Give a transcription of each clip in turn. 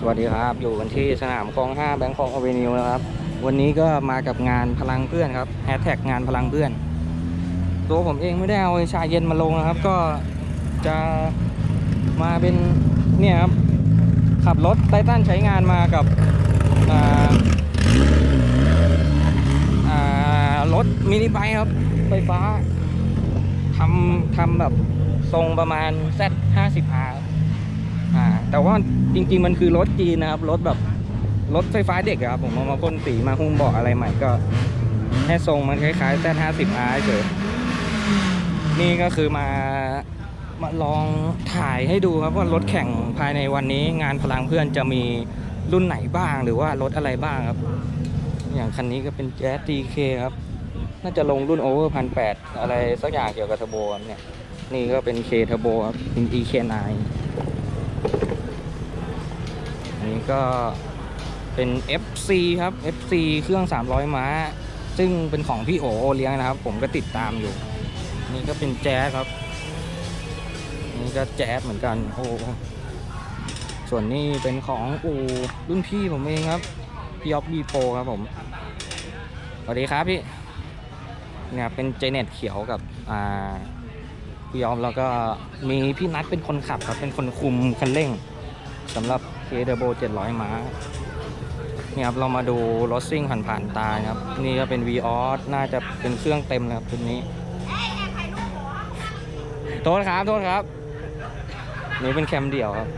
สวัสดีครับ อยู่กันที่สนามคลอง5แบงคอกอเวนิวนะครับ วันนี้ก็มากับงานพลังเพื่อนครับแฮชแท็กงานพลังเพื่อน ตัวผมเองไม่ได้เอาชาเย็นมาลงนะครับ ก็จะมาเป็นเนี่ยครับ ขับรถไททันใช้งานมากับรถมินิไบค์ครับ ไฟฟ้าทำทำแบบทรงประมาณ Z 50 R อ่าแต่ว่าจริง ๆ มันคือรถจีนนะครับรถแบบรถไฟฟ้าเด็กครับผมเอามาพ่นสีมาหุ้มเบาะอะไรใหม่ก็ให้ทรงมันคล้ายๆ Z 50 R เฉยนี่ก็คือมามาลองถ่ายให้ดูครับว่ารถแข่งภายในวันนี้งานพลังเพื่อนจะมีรุ่นไหนบ้างหรือว่ารถอะไรบ้างครับ อย่างคันนี้ก็เป็นแจ๊ส DK ครับ น่าจะลงรุ่นโอเวอร์พันแปดอะไรสักอย่างเกี่ยวกับเทอร์โบเนี่ยนี่ก็เป็น K เทอร์โบครับเป็น EK9 อันนี้ ก็เป็น FC ครับ FC เครื่อง 300 ม้า ซึ่งเป็นของพี่โอโอเลี้ยงนะครับ ผมก็ติดตามอยู่ นี่ก็เป็นแจ๊สครับ นี่ก็แจ๊สเหมือนกันโอ้ส่วนนี้เป็นของอูรุ่นพี่ผมเองครับ พี่ออฟบีโปครับผม สวัสดีครับพี่เนี่ยเป็นเจเน็ตเขียวกับอ่าพี่ยอมแล้วก็มีพี่นัทเป็นคนขับครับ เป็นคนคุมคันเร่งสำหรับ เคเดโบ700 ม้าเนี่ยครับเรามาดูรถซิ่งผ่านๆตาครับ นี่ก็เป็น v ีออสน่าจะเป็นเครื่องเต็มนะครับตัวนี้โทษครับโทษครับ นี่เป็นแคมเดี่ยวครับ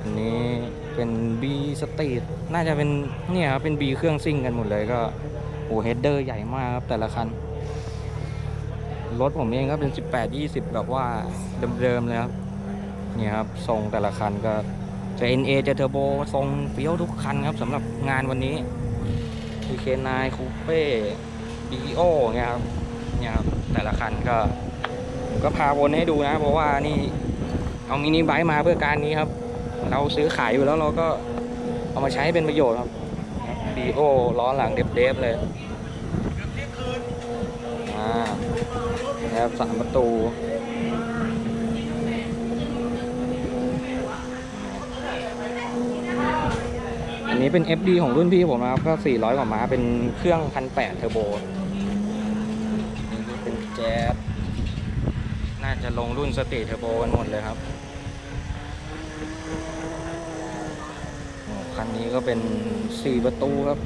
อันนี้เป็น B Street น่าจะเป็นเนี่ยครับเป็น B เครื่องซิ่งกันหมดเลยก็โอ้เฮดเดอร์ใหญ่มากครับแต่ละคันรถผมเองก็เป็น 18 20 แบบว่าเดิมๆเลยครับ นี่ยครับทรงแต่ละคันก็จะ NA จะเทอร์โบทรงเฟี้ยวทุกคันครับสำหรับงานวันนี้ PK9 Coupe BO เนี่ยครับเนี่ยครับแต่ละคันก็ผมก็พาวนให้ดูนะ เพราะว่านี่เอามินิไบค์มาเพื่อการนี้ครับ เราซื้อขายอยู่แล้วเราก็เอามาใช้ให้เป็นประโยชน์ครับดีโอล้อหลังเดฟๆเลยอ่านะครับสามประตู อันนี้เป็น FD ของรุ่นพี่ผมนะครับ ก็ 400 กว่าม้า เป็นเครื่อง 1,800 เทอร์โบนี่เป็นแจ๊สน่าจะลงรุ่นสตรีเทอร์โบกันหมดเลยครับ คันนี้ก็เป็น 4 ประตูครับ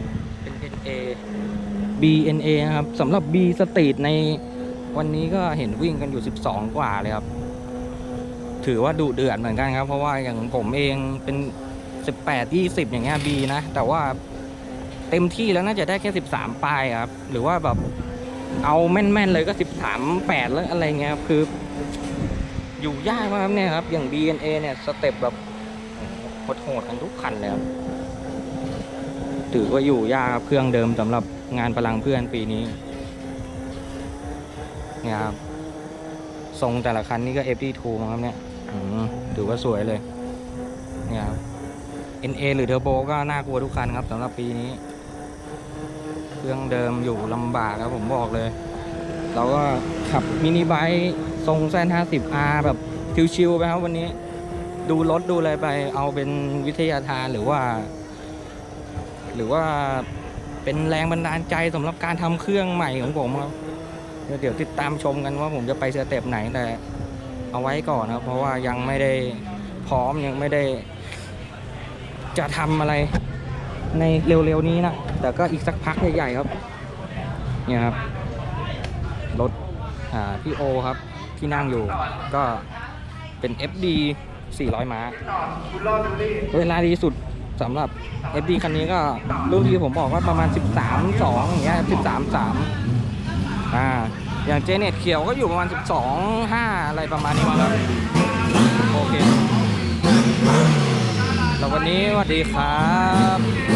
เป็น NA BNA นะครับสำหรับ B Street ในวันนี้ก็เห็นวิ่งกันอยู่ 12 กว่าเลยครับ ถือว่าดุเดือดเหมือนกันครับ เพราะว่าอย่างผมเองเป็น 18 20 อย่างเงี้ย B นะ แต่ว่าเต็มที่แล้วน่าจะได้แค่ 13 ปลายครับ หรือว่าแบบเอาแม่นๆเลยก็ 13 8 แล้วอะไรเงี้ยครับ คือ อยู่ยากมากครับเนี่ยครับ อย่าง BNA เนี่ย สเต็ปแบบโหดๆกันทุกคันเลยครับถือว่าอยู่ยากครับเครื่องเดิมสำหรับงานพลังเพื่อนปีนี้เนี่ยครับทรงแต่ละคันนี่ก็ FD2 ครับเนี่ยถือว่าสวยเลยเนี่ยครับ NA หรือเทอร์โบก็น่ากลัวทุกคันครับสำหรับปีนี้ เครื่องเดิมอยู่ลำบากครับผมบอกเลย เราก็ขับมินิไบค์ทรงแซน 50R แบบชิวๆไปครับวันนี้ ดูรถดูอะไรไปเอาเป็นวิทยาทานหรือว่า หรือว่าเป็นแรงบันดาลใจสำหรับการทำเครื่องใหม่ของผมครับเดี๋ยวติดตามชมกันว่าผมจะไปสเต็ปไหนแต่เอาไว้ก่อนนะครับเพราะว่ายังไม่ได้พร้อมยังไม่ได้ จะทำอะไรในเร็วๆนี้นะ แต่ก็อีกสักพักใหญ่ๆครับ เนี่ยครับ รถพี่โอครับที่นั่งอยู่ก็เป็น FD 400 ม้า เวลาดีสุดสำหรับ FD คันนี้ก็รุ่นที่ผมบอกว่าประมาณ 13 2 อย่างเงี้ย 13 3 อ่า อย่างเจเน็ตเขียวก็อยู่ประมาณ 12 5 อะไรประมาณนี้มั้งครับ โอเค แล้ววันนี้สวัสดีครับ